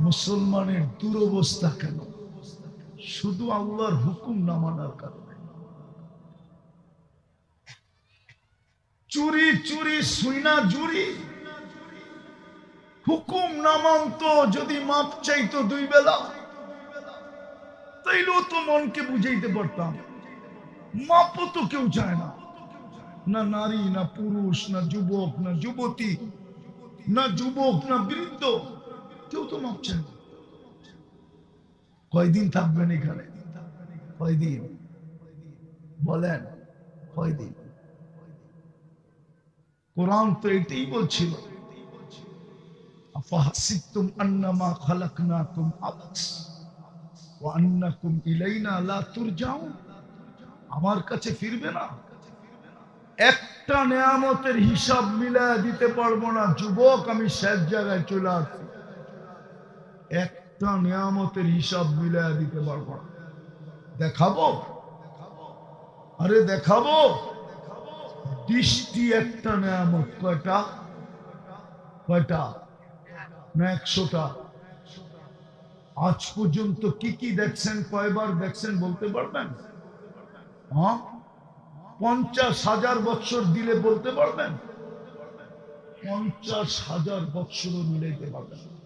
মুসলমানের দুরবস্থা কেন? শুধু আল্লাহর হুকুম না মানার কারণে। চুরি চুরি, সুইনা, জুরি। হুকুম না মানতো, যদি মাপ চাইতো দুই বেলা। তাইলেও তো মনকে বুঝাইতে পারতাম। মাপও তো কেউ চায় না। না নারী, না পুরুষ, না যুবক, না যুবতী, না যুবক, না বৃদ্ধ। কেউ তো মাপ চায় না। কয়দিন থাকবেন এখানে? কয়দিন? বলেন, কয়দিন? কোরআন তো এটাই বলছিল। একটা নেয়ামতের হিসাব মিলায় দিতে পারব না। যুবক, আমি শেষ জায়গায় চলে আসছি। একটা নিয়ামতের হিসাব মিলায় দিতে পারব না। দেখাবো? আরে দেখাবো? বৃষ্টি একটা নেয়ামত, কয়টা? কয়টা? না, একশোটা। আজ পর্যন্ত কি কি দেখছেন, কয়বার দেখছেন বলতে পারবেন? হ্যাঁ? পঞ্চাশ হাজার বৎসর দিলে বলতে পারবেন? পঞ্চাশ হাজার বৎসরও মিলাইতে পারবেন।